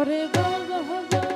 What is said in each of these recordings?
ওরে বাবা বাবা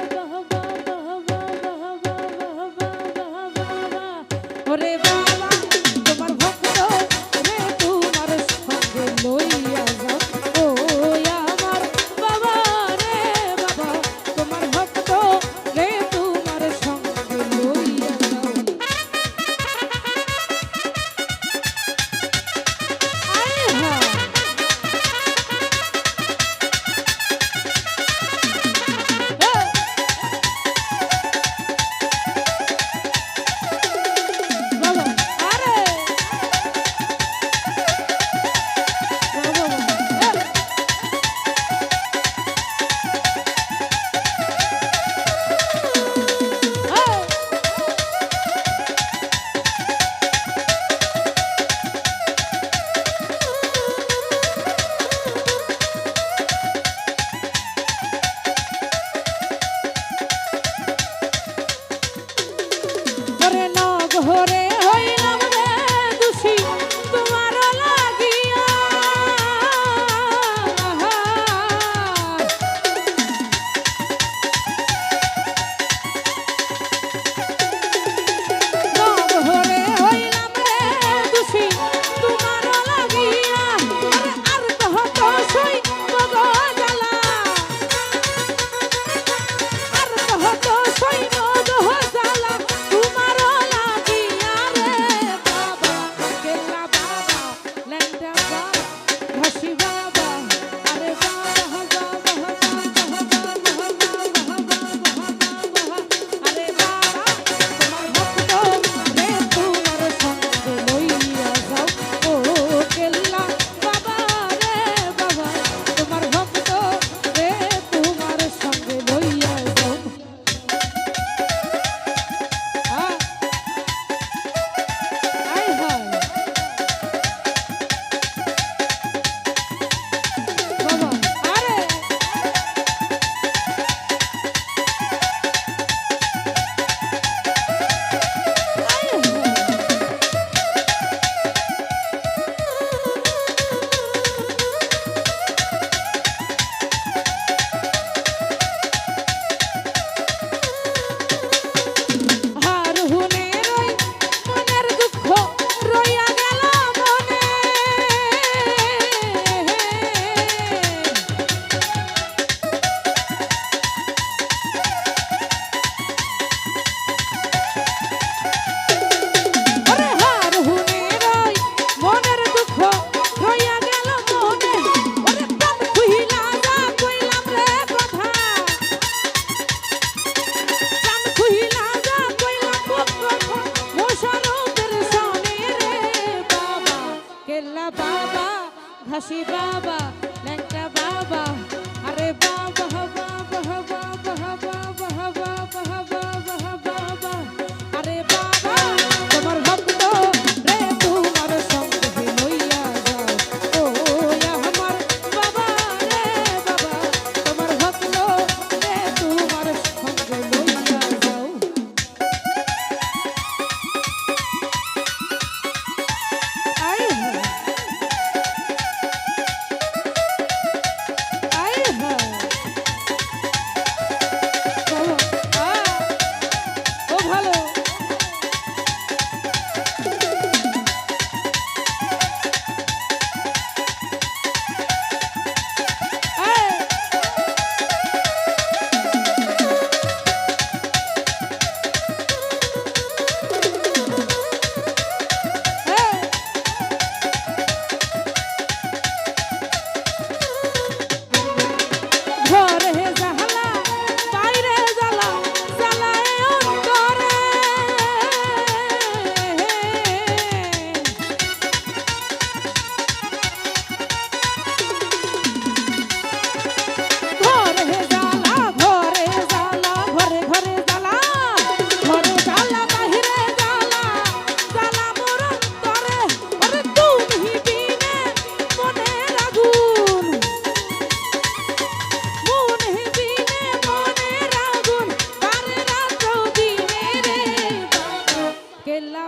Hashi Baba.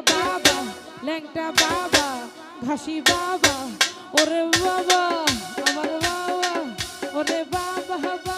বাবা ল্যাংটা বাবা ঘাসি বাবা ওরে বাবা আমার বাবা ওরে বাবা